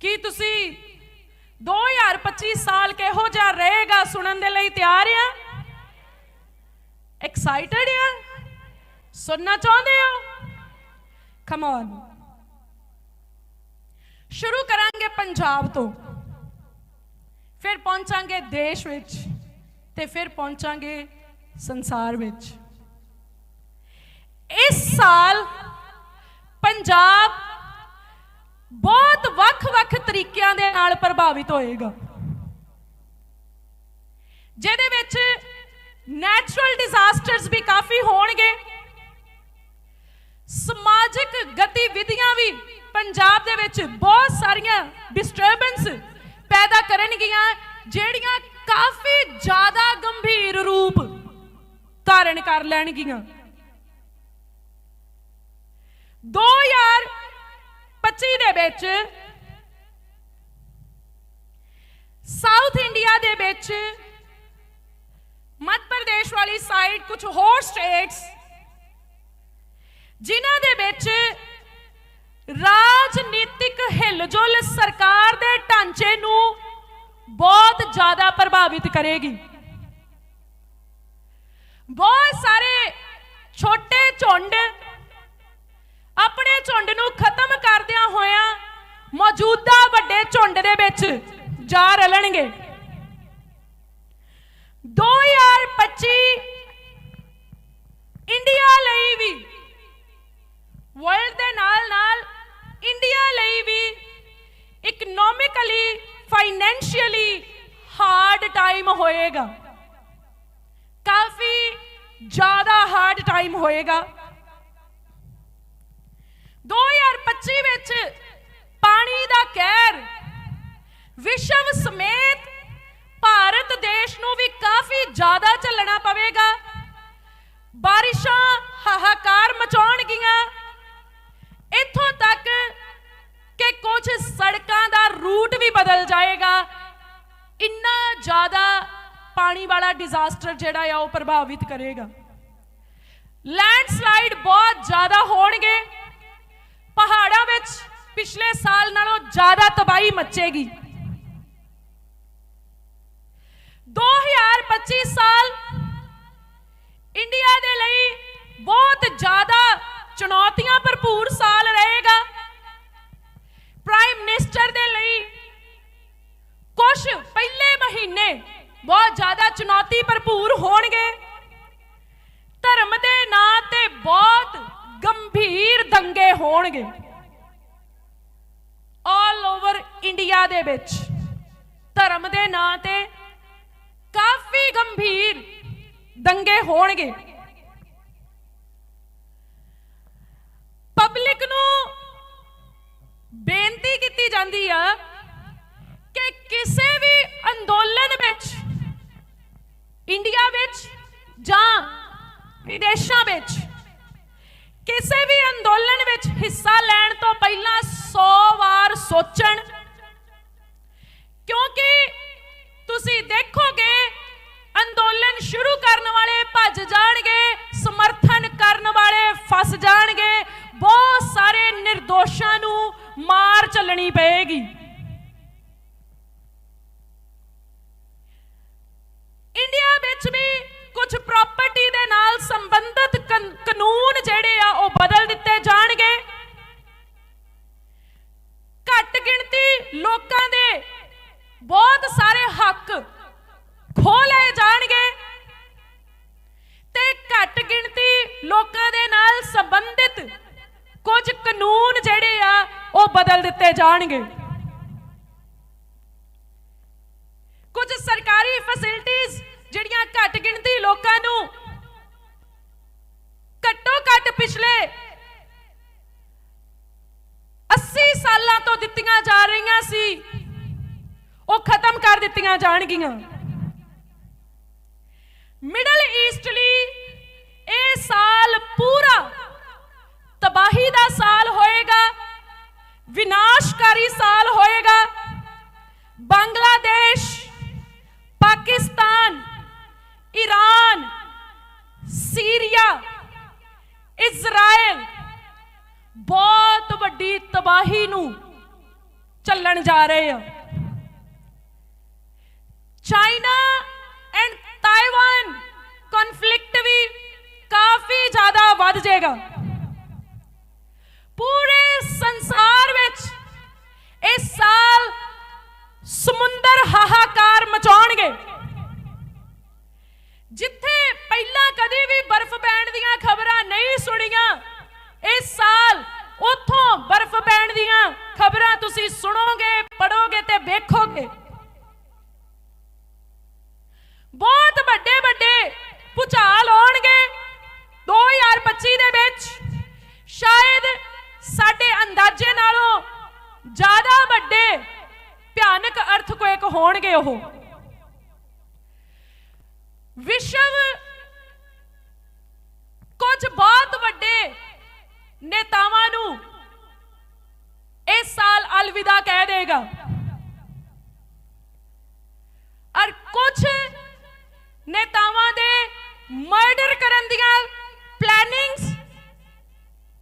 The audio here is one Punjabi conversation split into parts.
ਕੀ ਤੁਸੀਂ 2025 ਸਾਲ ਕਿਹੋ ਜਿਹਾ ਰਹੇਗਾ ਸੁਣਨ ਦੇ ਲਈ ਤਿਆਰ ਆ? ਐਕਸਾਈਟਡ ਆ? ਸੁਣਨਾ ਚਾਹੁੰਦੇ ਹੋ? ਕਮ ਔਨ ਸ਼ੁਰੂ ਕਰਾਂਗੇ ਪੰਜਾਬ ਤੋਂ। ਫਿਰ ਪਹੁੰਚਾਂਗੇ ਦੇਸ਼ ਵਿੱਚ ਤੇ ਫਿਰ ਪਹੁੰਚਾਂਗੇ ਸੰਸਾਰ ਵਿੱਚ। ਇਸ ਸਾਲ ਪੰਜਾਬ ਵੱਖ-ਵੱਖ ਤਰੀਕਿਆਂ ਦੇ ਨਾਲ ਪ੍ਰਭਾਵਿਤ ਹੋਏਗਾ। ਜਿਹਦੇ ਵਿੱਚ ਨੈਚੁਰਲ ਡਿਜ਼ਾਸਟਰਸ ਵੀ ਕਾਫੀ ਹੋਣਗੇ। ਸਮਾਜਿਕ ਗਤੀਵਿਧੀਆਂ ਵੀ ਪੰਜਾਬ ਦੇ ਵਿੱਚ ਬਹੁਤ ਸਾਰੀਆਂ ਡਿਸਟਰਬੈਂਸ ਪੈਦਾ ਕਰਨਗੀਆਂ, ਜਿਹੜੀਆਂ ਕਾਫੀ ਜ਼ਿਆਦਾ ਗੰਭੀਰ ਰੂਪ ਧਾਰਨ ਕਰ ਲੈਣਗੀਆਂ। 2025 ਦੇ ਵਿੱਚ ਸਾਊਥ ਇੰਡੀਆ ਦੇ ਵਿੱਚ ਮੱਧ ਪ੍ਰਦੇਸ਼ ਵਾਲੀ ਸਾਈਡ ਕੁਝ ਹੋਰ ਸਟੇਟਸ ਜਿਨ੍ਹਾਂ ਦੇ ਵਿੱਚ ਰਾਜਨੀਤਿਕ ਹਿਲਜੁਲ ਸਰਕਾਰ ਦੇ ਢਾਂਚੇ ਨੂੰ ਬਹੁਤ ਜ਼ਿਆਦਾ ਪ੍ਰਭਾਵਿਤ ਕਰੇਗੀ। ਬਹੁਤ ਸਾਰੇ ਛੋਟੇ ਝੁੰਡ ਆਪਣੇ ਝੁੰਡ ਨੂੰ ਖਤਮ ਕਰਦਿਆਂ ਹੋਇਆਂ ਮੌਜੂਦਾ ਵੱਡੇ ਝੁੰਡ ਦੇ ਵਿੱਚ ਜਾ ਰਲਣਗੇ। 2025 ਇੰਡੀਆ ਲਈ ਵੀ ਵਰਲਡ ਦੇ ਨਾਲ ਨਾਲ ਇੰਡੀਆ ਲਈ ਵੀ ਇਕਨੋਮਿਕਲੀ ਫਾਈਨੈਂਸ਼ੀਅਲੀ ਹਾਰਡ ਟਾਈਮ ਹੋਏਗਾ। ਕਾਫੀ ਜ਼ਿਆਦਾ ਹਾਰਡ ਟਾਈਮ ਹੋਏਗਾ। 2025 ਵਿੱਚ ਪਾਣੀ ਦਾ ਕਹਿਰ ਵਿਸ਼ਵ ਸਮੇਤ ਭਾਰਤ ਦੇਸ਼ ਨੂੰ ਵੀ ਕਾਫੀ ਜ਼ਿਆਦਾ ਝੱਲਣਾ ਪਵੇਗਾ। ਬਾਰਿਸ਼ਾਂ ਹਾਹਾਕਾਰ ਮਚਾਉਣਗੀਆਂ। ਇੱਥੋਂ ਤੱਕ ਕਿ ਕੁਝ ਸੜਕਾਂ ਦਾ ਰੂਟ ਵੀ ਬਦਲ ਜਾਏਗਾ। ਇੰਨਾ ਜ਼ਿਆਦਾ ਪਾਣੀ ਵਾਲਾ ਡਿਜ਼ਾਸਟਰ ਜਿਹੜਾ ਆ, ਉਹ ਪ੍ਰਭਾਵਿਤ ਕਰੇਗਾ। ਲੈਂਡਸਲਾਈਡ ਬਹੁਤ ਜ਼ਿਆਦਾ ਹੋਣਗੇ। ਪਹਾੜਾਂ ਵਿੱਚ ਪਿਛਲੇ ਸਾਲ ਨਾਲੋਂ ਜ਼ਿਆਦਾ ਤਬਾਹੀ ਮਚੇਗੀ। 2025 ਸਾਲ ਇੰਡੀਆ ਦੇ ਲਈ ਬਹੁਤ ਜ਼ਿਆਦਾ ਚੁਣੌਤੀਆਂ ਭਰਪੂਰ ਸਾਲ ਰਹੇਗਾ। ਪ੍ਰਾਈਮ ਮਿਨਿਸਟਰ ਦੇ ਲਈ ਕੁਝ ਪਹਿਲੇ ਮਹੀਨੇ ਬਹੁਤ ਜ਼ਿਆਦਾ ਚੁਣੌਤੀ ਭਰਪੂਰ ਹੋਣਗੇ। ਧਰਮ ਦੇ ਨਾਂ ਤੇ ਬਹੁਤ ਗੰਭੀਰ ਦੰਗੇ ਹੋਣਗੇ। ਆਲ ਓਵਰ ਇੰਡੀਆ ਦੇ ਵਿੱਚ ਧਰਮ ਦੇ ਨਾਂ ਤੇ ਕਾਫੀ ਗੰਭੀਰ ਦੰਗੇ ਹੋਣਗੇ। ਪਬਲਿਕ ਨੂੰ ਬੇਨਤੀ ਕੀਤੀ ਜਾਂਦੀ ਆ ਕਿ ਕਿਸੇ ਵੀ ਅੰਦੋਲਨ ਵਿੱਚ, ਇੰਡੀਆ ਵਿੱਚ ਜਾਂ ਵਿਦੇਸ਼ਾਂ ਵਿੱਚ, ਕਿਸੇ ਵੀ ਅੰਦੋਲਨ ਵਿੱਚ ਹਿੱਸਾ ਲੈਣ ਤੋਂ ਪਹਿਲਾਂ 100 ਵਾਰ ਸੋਚਣ, ਕਿਉਂਕਿ ਤੁਸੀਂ ਦੇਖੋਗੇ, ਅੰਦੋਲਨ ਸ਼ੁਰੂ ਕਰਨ ਵਾਲੇ ਭੱਜ ਜਾਣਗੇ, ਸਮਰਥਨ ਕਰਨ ਵਾਲੇ ਫਸ ਜਾਣਗੇ, ਬਹੁਤ ਸਾਰੇ ਨਿਰਦੋਸ਼ਾਂ ਨੂੰ ਮਾਰ ਚੱਲਣੀ ਪਏਗੀ ਇੰਡੀਆ ਵਿੱਚ ਵੀ ਕੁਝ ਪ੍ਰਾਪਰਟੀ ਦੇ ਨਾਲ ਸੰਬੰਧਿਤ ਕਨ- ਕਾਨੂੰਨ ਜਿਹੜੇ ਆ ਉਹ ਬਦਲ ਦਿੱਤੇ ਜਾਣਗੇ ਘੱਟ ਗਿਣਤੀ ਲੋਕਾਂ ਦੇ ਬਹੁਤ ਸਾਰੇ ਹੱਕ ਖੋਹ ਲਏ ਜਾਣਗੇ ਤੇ ਘੱਟ ਗਿਣਤੀ ਲੋਕਾਂ ਦੇ ਨਾਲ ਸੰਬੰਧਿਤ ਕੁਝ ਕਾਨੂੰਨ ਜਿਹੜੇ ਆ ਉਹ ਬਦਲ ਦਿੱਤੇ ਜਾਣਗੇ। ਕੁਝ ਸਰਕਾਰੀ ਫੈਸਿਲਿਟੀਆਂ ਜਿਹੜੀਆਂ ਘੱਟ ਗਿਣਤੀ ਲੋਕਾਂ ਨੂੰ ਘੱਟੋ ਘੱਟ ਪਿਛਲੇ 80 ਸਾਲਾਂ ਤੋਂ ਦਿੱਤੀਆਂ ਜਾ ਰਹੀਆਂ ਸੀ, ਉਹ ਖਤਮ ਕਰ ਦਿੱਤੀਆਂ ਜਾਣਗੀਆਂ। ਮਿਡਲ ਈਸਟ ਲਈ ਇਜ਼ਰਾਈਲ ਨੂੰ ਚੱਲਣ ਚੱਲਣ ਜਾ ਰਹੇ ਆ। ਚਾਈਨਾ ਐਂਡ ਤਾਈਵਾਨ ਕਨਫਲਿਕਟ ਵੀ ਕਾਫੀ ਜ਼ਿਆਦਾ ਵੱਧ ਜਾਏਗਾ। ਪੂਰੇ ਸੰਸਾਰ ਵਿੱਚ ਇਸ ਸਾਲ ਸਮੁੰਦਰ ਹਾਹਾਕਾਰ ਮਚਾਉਣਗੇ ਜਿੱਥੇ ਪਹਿਲਾਂ ਕਦੇ ਵੀ ਬਰਫ਼ ਪੈਣ ਦੀਆਂ ਖਬਰਾਂ ਨਹੀਂ ਸੁਣੀਆਂ ਇਸ ਸਾਲ ਉੱਥੋਂ ਬਰਫ਼ ਪੈਣ ਦੀਆਂ ਖਬਰਾਂ ਤੁਸੀਂ ਸੁਣੋਗੇ ਪੜੋਗੇ ਤੇ ਵੇਖੋਗੇ। ਬਹੁਤ ਵੱਡੇ ਵੱਡੇ ਭੁਚਾਲ ਆਉਣਗੇ 2025 ਦੇ ਵਿੱਚ। ਸ਼ਾਇਦ ਸਾਡੇ ਅੰਦਾਜ਼ੇ ਨਾਲੋਂ ਜ਼ਿਆਦਾ ਵੱਡੇ ਭਿਆਨਕ ਅਰਥਕੁਏਕ ਹੋਣਗੇ ਉਹ ਵਿਸ਼ਵ ਕੁਝ ਬਹੁਤ ਵੱਡੇ ਨੇਤਾਵਾਂ ਨੂੰ ਇਸ ਸਾਲ ਅਲਵਿਦਾ ਕਹਿ ਔਰ ਕੁਝ ਨੇਤਾਵਾਂ ਦੇ ਮਰਡਰ ਕਰਨ ਦੀਆਂ ਪਲੈਨਿੰਗਸ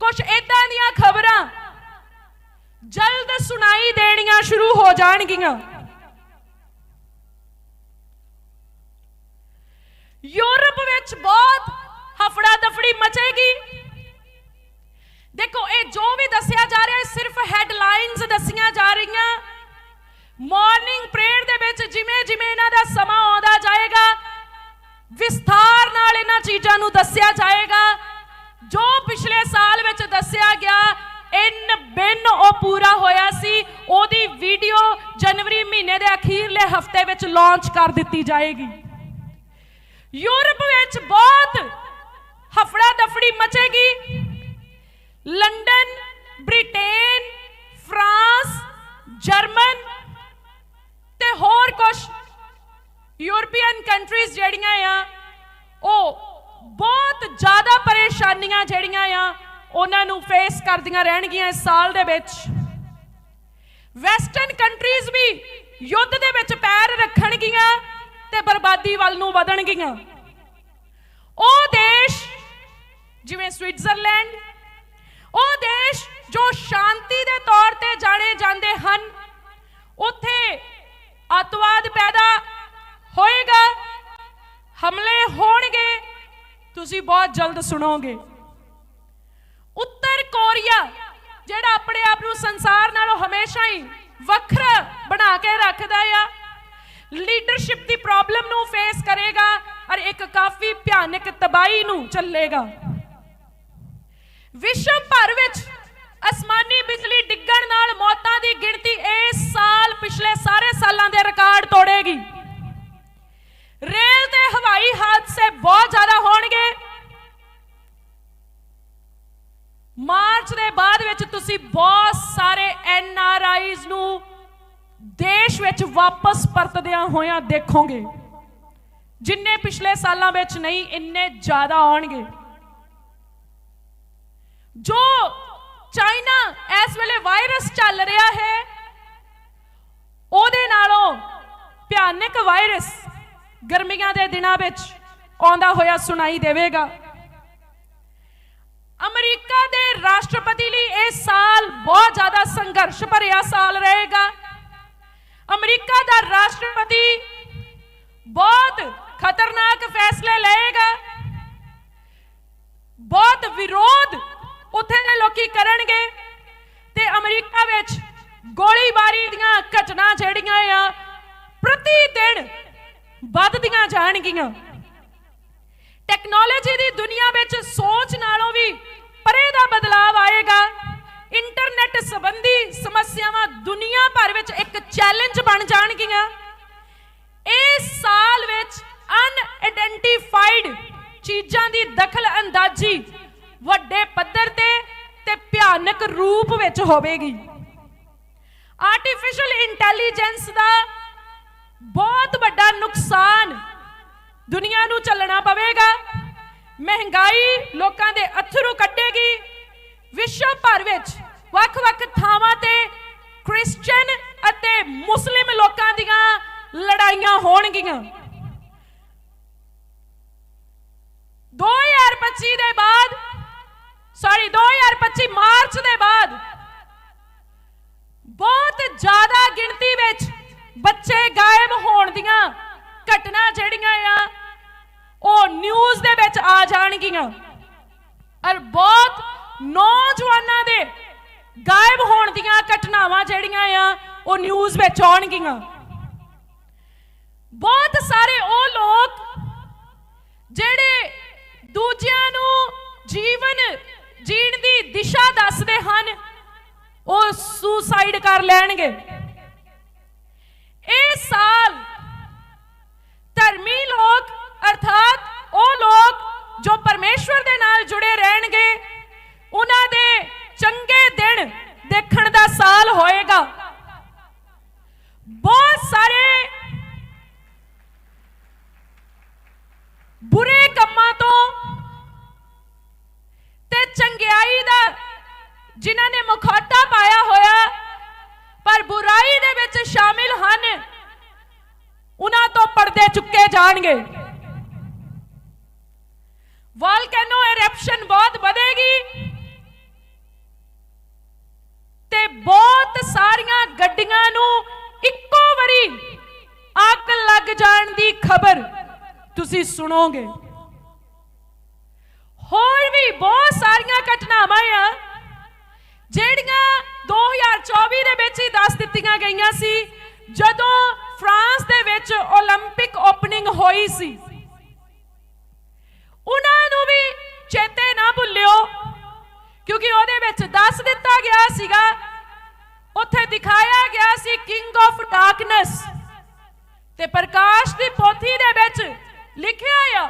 ਕੁਝ ਇਦਾਂ ਦੀਆਂ ਖਬਰਾਂ ਜਲਦ ਸੁਣਾਈ ਦੇਣੀਆਂ ਸ਼ੁਰੂ ਹੋ ਜਾਣਗੀਆਂ। ਯੂਰਪ ਵਿੱਚ ਬਹੁਤ ਹਫੜਾ ਦਫੜੀ ਮਚੇਗੀ। ਦੇਖੋ, ਇਹ ਜੋ ਵੀ ਦੱਸਿਆ ਜਾ ਰਿਹਾ ਹੈ ਸਿਰਫ ਹੈਡਲਾਈਨਸ ਦੱਸੀਆਂ ਜਾ ਰਹੀਆਂ। ਮਾਰਨਿੰਗ ਪ੍ਰੇਅਰ ਦੇ ਵਿੱਚ ਜਿਵੇਂ ਜਿਵੇਂ ਇਹਨਾਂ ਦਾ ਸਮਾਂ ਆਉਂਦਾ ਜਾਏਗਾ, ਵਿਸਥਾਰ ਨਾਲ ਇਹਨਾਂ ਚੀਜ਼ਾਂ ਨੂੰ ਦੱਸਿਆ ਜਾਏਗਾ। ਜੋ ਪਿਛਲੇ ਸਾਲ ਵਿੱਚ ਦੱਸਿਆ ਗਿਆ, ਇਨ ਬਿਨ ਉਹ ਪੂਰਾ ਹੋਇਆ ਸੀ, ਉਹਦੀ ਵੀਡੀਓ ਜਨਵਰੀ ਮਹੀਨੇ ਦੇ ਅਖੀਰਲੇ ਹਫ਼ਤੇ ਵਿੱਚ ਲਾਂਚ ਕਰ ਦਿੱਤੀ ਜਾਏਗੀ। ਯੂਰਪ ਵਿੱਚ ਬਹੁਤ ਹਫੜਾ ਦਫੜੀ ਮਚੇਗੀ। ਲੰਡਨ ਬ੍ਰਿਟੇਨ ਫਰਾਂਸ ਜਰਮਨ ਤੇ ਹੋਰ ਕੁਝ ਯੂਰਪੀਅਨ ਕੰਟਰੀਜ਼ ਜਿਹੜੀਆਂ ਆ, ਉਹ ਬਹੁਤ ਜ਼ਿਆਦਾ ਪਰੇਸ਼ਾਨੀਆਂ ਜਿਹੜੀਆਂ ਆ, ਉਹਨਾਂ ਨੂੰ ਫੇਸ ਕਰਦੀਆਂ ਰਹਿਣਗੀਆਂ ਇਸ ਸਾਲ ਦੇ ਵਿੱਚ। ਵੈਸਟਰਨ ਕੰਟਰੀਜ਼ ਵੀ ਯੁੱਧ ਦੇ ਵਿੱਚ ਪੈਰ ਰੱਖਣਗੀਆਂ ਤੇ ਬਰਬਾਦੀ ਵੱਲ ਨੂੰ ਵਧਣਗੀਆਂ। ਉਹ ਦੇਸ਼ ਜਿਵੇਂ ਸਵਿਟਜ਼ਰਲੈਂਡ ਉਹ ਦੇਸ਼ ਜੋ ਸ਼ਾਂਤੀ ਦੇ ਤੌਰ ਤੇ ਜਾਣੇ ਜਾਂਦੇ ਹਨ, ਉੱਥੇ ਅਤਵਾਦ ਪੈਦਾ ਹੋਏਗਾ, ਹਮਲੇ ਹੋਣਗੇ, ਤੁਸੀਂ ਬਹੁਤ ਜਲਦ ਸੁਣੋਗੇ। ਉੱਤਰ ਕੋਰੀਆ, ਜਿਹੜਾ ਆਪਣੇ ਆਪ ਨੂੰ ਸੰਸਾਰ ਨਾਲੋਂ ਹਮੇਸ਼ਾ ਹੀ ਵੱਖਰਾ ਬਣਾ ਕੇ ਰੱਖਦਾ ਆ ਲੀਡਰਸ਼ਿਪ ਦੀ ਪ੍ਰੋਬਲਮ ਨੂੰ ਫੇਸ ਕਰੇਗਾ ਔਰ ਇੱਕ ਕਾਫੀ ਭਿਆਨਕ ਤਬਾਹੀ ਨੂੰ ਚੱਲੇਗਾ। ਵਿਸ਼ਵ ਭਰ ਵਿੱਚ ਅਸਮਾਨੀ ਬਿਜਲੀ ਡਿੱਗਣ ਨਾਲ ਮੌਤਾਂ ਦੀ ਗਿਣਤੀ ਇਸ ਸਾਲ, ਪਿਛਲੇ ਸਾਰੇ ਸਾਲਾਂ ਦੇ ਰਿਕਾਰਡ ਤੋੜੇਗੀ। ਰੇਲ ਤੇ ਹਵਾਈ ਹਾਦਸੇ ਬਹੁਤ ਜ਼ਿਆਦਾ ਹੋਣਗੇ। ਮਾਰਚ ਦੇ ਬਾਅਦ ਵਿੱਚ ਤੁਸੀਂ ਬਹੁਤ ਸਾਰੇ ਐਨ ਆਰ ਆਈਜ਼ ਨੂੰ ਦੇਸ਼ ਵਿੱਚ ਵਾਪਸ ਪਰਤਦਿਆਂ ਹੋਇਆਂ ਦੇਖੋਗੇ। ਜਿੰਨੇ ਪਿਛਲੇ ਸਾਲਾਂ ਵਿੱਚ ਨਹੀਂ, ਇੰਨੇ ਜ਼ਿਆਦਾ ਆਉਣਗੇ। ਜੋ ਚਾਈਨਾ ਇਸ ਵੇਲੇ ਵਾਇਰਸ ਚੱਲ ਰਿਹਾ ਹੈ, ਉਹਦੇ ਨਾਲੋਂ ਭਿਆਨਕ ਵਾਇਰਸ ਗਰਮੀਆਂ ਦੇ ਦਿਨਾਂ ਵਿੱਚ ਆਉਂਦਾ ਹੋਇਆ ਸੁਣਾਈ ਦੇਵੇਗਾ। ਅਮਰੀਕਾ ਦੇ ਰਾਸ਼ਟਰਪਤੀ ਲਈ ਇਹ ਸਾਲ ਬਹੁਤ ਜ਼ਿਆਦਾ ਸੰਘਰਸ਼ ਭਰਿਆ ਸਾਲ ਰਹੇਗਾ। ਅਮਰੀਕਾ ਦਾ ਰਾਸ਼ਟਰਪਤੀ ਬਹੁਤ ਖਤਰਨਾਕ ਫੈਸਲਾ ਲਏਗਾ ਬਹੁਤ ਵਿਰੋਧ ਉੱਥੇ ਦੇ ਲੋਕੀ ਕਰਨਗੇ ਤੇ ਅਮਰੀਕਾ ਵਿੱਚ ਗੋਲੀਬਾਰੀ ਦੀਆਂ ਘਟਨਾ ਜਿਹੜੀਆਂ ਆ ਪ੍ਰਤੀ ਦਿਨ ਵੱਧਦੀਆਂ ਜਾਣਗੀਆਂ। ਟੈਕਨੋਲੋਜੀ ਦੀ ਦੁਨੀਆ ਵਿੱਚ ਸੋਚ ਨਾਲੋਂ ਵੀ ਪਰੇ ਦਾ ਬਦਲਾਅ ਆਏਗਾ। ਇੰਟਰਨੈਟ ਸੰਬੰਧੀ ਸਮੱਸਿਆਵਾਂ ਦੁਨੀਆ ਭਰ ਵਿੱਚ ਇੱਕ ਚੈਲੰਜ ਬਣ ਜਾਣਗੀਆਂ। ਇਸ ਸਾਲ ਵਿੱਚ ਅਨਆਇਡੈਂਟੀਫਾਈਡ ਚੀਜ਼ਾਂ ਦੀ ਦਖਲ ਅੰਦਾਜ਼ੀ ਵੱਡੇ ਪੱਧਰ ਤੇ ਤੇ ਭਿਆਨਕ ਰੂਪ ਵਿੱਚ ਹੋਵੇਗੀ। ਆਰਟੀਫੀਸ਼ੀਅਲ ਇੰਟੈਲੀਜੈਂਸ ਦਾ ਬਹੁਤ ਵੱਡਾ ਨੁਕਸਾਨ ਦੁਨੀਆ ਨੂੰ ਚੱਲਣਾ ਪਵੇਗਾ। ਮਹਿੰਗਾਈ ਲੋਕਾਂ ਦੇ ਅਥਰੂ ਕੱਢੇਗੀ। ਵਿਸ਼ਵ ਭਰ ਵਿੱਚ ਵੱਖ-ਵੱਖ ਥਾਵਾਂ ਤੇ ਕ੍ਰਿਸਚੀਅਨ ਅਤੇ ਮੁਸਲਿਮ ਲੋਕਾਂ ਦੀਆਂ ਲੜਾਈਆਂ ਹੋਣਗੀਆਂ। 2025 ਦੇ ਬਾਅਦ ਸੌਰੀ 2025 ਮਾਰਚ ਦੇ ਬਾਅਦ ਬਹੁਤ ਜ਼ਿਆਦਾ ਬੱਚੇ ਗਾਇਬ ਹੋਣ ਦੀਆਂ ਘਟਨਾ ਜਿਹੜੀਆਂ ਆ, ਉਹ ਨਿਊਜ਼ ਦੇ ਵਿੱਚ ਆ ਜਾਣਗੀਆਂ। ਔਰ ਬਹੁਤ ਨੌਜਵਾਨਾਂ ਦੇ ਗਾਇਬ ਹੋਣ ਦੀਆਂ ਘਟਨਾਵਾਂ ਜਿਹੜੀਆਂ ਆ, ਉਹ ਨਿਊਜ਼ ਵਿੱਚ ਆਉਣਗੀਆਂ। ਬਹੁਤ ਸਾਰੇ ਉਹ ਲੋਕ ਜਿਹੜੇ ਦੂਜਿਆਂ ਨੂੰ ਜੀਵਨ ਜੀਣ ਦੀ ਦਿਸ਼ਾ ਦੱਸਦੇ ਹਨ ਉਹ ਸੁਸਾਈਡ ਕਰ ਲੈਣਗੇ। ਇਹ ਜਾਣਗੇ। ਵੋਲਕੈਨੋ ਐਰਪਸ਼ਨ ਬਹੁਤ ਵਧੇਗੀ। ਤੇ ਬਹੁਤ ਸਾਰੀਆਂ ਗੱਡੀਆਂ ਨੂੰ ਇੱਕੋ ਵਾਰੀ ਅੱਗ ਲੱਗ ਜਾਣ ਦੀ ਖਬਰ ਤੁਸੀਂ ਸੁਣੋਗੇ। ਹੋਰ ਵੀ ਬਹੁਤ ਸਾਰੀਆਂ ਘਟਨਾਵਾਂ ਆ, ਜਿਹੜੀਆਂ 2024 ਦੇ ਵਿੱਚ ਹੀ ਦੱਸ ਦਿੱਤੀਆਂ ਗਈਆਂ ਸੀ। ਜਦੋਂ ਫਰਾਂਸ ਦੇ ਵਿੱਚ 올림픽 ਓਪਨਿੰਗ ਹੋਈ ਸੀ ਉਹਨਾਂ ਨੂੰ ਵੀ ਚੇਤੇ ਨਾ ਭੁੱਲਿਓ ਕਿਉਂਕਿ ਉਹਦੇ ਵਿੱਚ ਦੱਸ ਦਿੱਤਾ ਗਿਆ ਸੀਗਾ ਉੱਥੇ ਦਿਖਾਇਆ ਗਿਆ ਸੀ ਕਿੰਗ ਆਫ ਡਾਰਕਨੈਸ ਤੇ ਪ੍ਰਕਾਸ਼ ਦੀ ਪੋਥੀ ਦੇ ਵਿੱਚ ਲਿਖਿਆ ਆ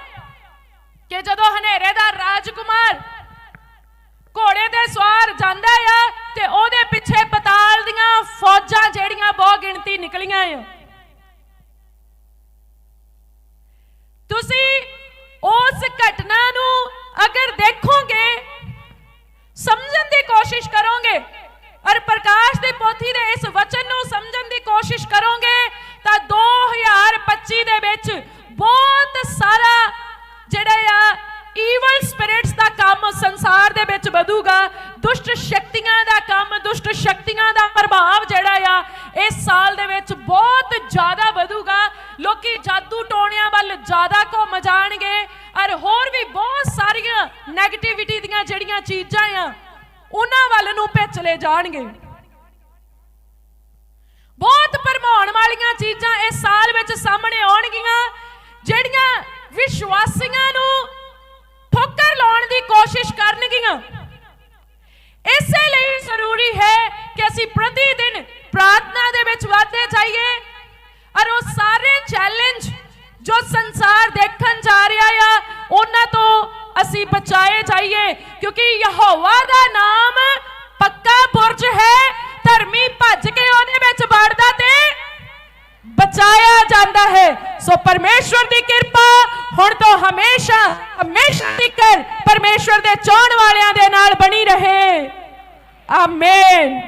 ਕਿ ਜਦੋਂ ਹਨੇਰੇ ਦਾ ਰਾਜਕੁਮਾਰ ਘੋੜੇ ਤੇ ਸਵਾਰ ਜਾਂਦਾ ਆ ਤੇ ਉਹਦੇ ਪਿੱਛੇ ਪਤਾਲ ਦੀਆਂ ਫੌਜਾਂ ਜਿਹੜੀਆਂ ਬਹੁ ਗਿਣਤੀ ਨਿਕਲੀਆਂ ਆ ਤੁਸੀਂ ਉਸ ਘਟਨਾ ਨੂੰ ਅਗਰ ਦੇਖੋਗੇ, ਸਮਝਣ ਦੀ ਕੋਸ਼ਿਸ਼ ਕਰੋਗੇ ਔਰ ਪ੍ਰਕਾਸ਼ ਦੇ ਪੋਥੀ ਦੇ ਇਸ ਵਚਨ ਨੂੰ ਸਮਝਣ ਦੀ ਕੋਸ਼ਿਸ਼ ਕਰੋਗੇ, ਤਾਂ 2025 ਦੇ ਵਿੱਚ ਬਹੁਤ ਸਾਰਾ ਜਿਹੜਾ ਆ ਈਵਲ ਸਪਿਰਿਟਸ ਦਾ ਕੰਮ ਸੰਸਾਰ ਦੇ ਵਿੱਚ ਵਧੂਗਾ। ਦੁਸ਼ਟ ਸ਼ਕਤੀਆਂ ਦਾ ਕੰਮ, ਦੁਸ਼ਟ ਸ਼ਕਤੀਆਂ ਦਾ ਪ੍ਰਭਾਵ ਜਿਹੜਾ ਆ, ਇਸ ਸਾਲ ਦੇ ਵਿੱਚ ਬਹੁਤ ਜ਼ਿਆਦਾ ਵਧੂਗਾ। ਲੋਕੀ ਜਾਦੂ ਟੋਣਿਆਂ ਵੱਲ ਜ਼ਿਆਦਾ ਘੁੰਮ ਜਾਣਗੇ ਔਰ ਹੋਰ ਵੀ ਬਹੁਤ ਸਾਰੀਆਂ 네ਗੇਟਿਵਿਟੀ ਦੀਆਂ ਜਿਹੜੀਆਂ ਚੀਜ਼ਾਂ ਆ, ਉਹਨਾਂ ਵੱਲ ਨੂੰ ਭਿੱਚਲੇ ਜਾਣਗੇ। ਬਹੁਤ ਭਰਮਾਉਣ ਵਾਲੀਆਂ ਚੀਜ਼ਾਂ ਇਸ ਸਾਲ ਵਿੱਚ ਸਾਹਮਣੇ ਆਉਣਗੀਆਂ, ਜਿਹੜੀਆਂ ਵਿਸ਼ਵਾਸੀਆਂ ਨੂੰ ਠੋਕਰ ਲਾਉਣ ਦੀ ਕੋਸ਼ਿਸ਼ ਕਰਨਗੀਆਂ। ਇਸੇ ਲਈ ਜ਼ਰੂਰੀ ਹੈ ਕਿ ਅਸੀਂ ਪ੍ਰਤੀ ਦਿਨ ਪ੍ਰਾਰਥਨਾ ਦੇ ਵਿੱਚ ਵਧਦੇ ਜਾਈਏ ਔਰ ਉਹ ਸਾਰੇ ਚੈਲੰਜ ਜੋ ਸੰਸਾਰ ਦੇਖਣ ਜਾ ਰਿਹਾ ਆ, ਉਹਨਾਂ ਤੋਂ ਅਸੀਂ ਬਚਾਏ ਜਾਈਏ। ਕਿਉਂਕਿ ਯਹੋਵਾ ਦਾ ਨਾਮ ਪੱਕਾ ਬੁਰਜ ਹੈ, ਧਰਮੀ ਭੱਜ ਕੇ ਉਹਦੇ ਵਿੱਚ ਵੜਦਾ ਤੇ ਬਚਾਇਆ ਜਾਂਦਾ ਹੈ। ਸੋ ਪਰਮੇਸ਼ਵਰ ਦੀ ਕਿਰਪਾ ਹੁਣ ਤੋਂ ਹਮੇਸ਼ਾ ਹਮੇਸ਼ਾ ਤੱਕ ਪਰਮੇਸ਼ਵਰ ਦੇ ਚਾਹਣ ਵਾਲਿਆਂ ਦੇ ਨਾਲ ਬਣੀ ਰਹੇ। ਆਮੇਨ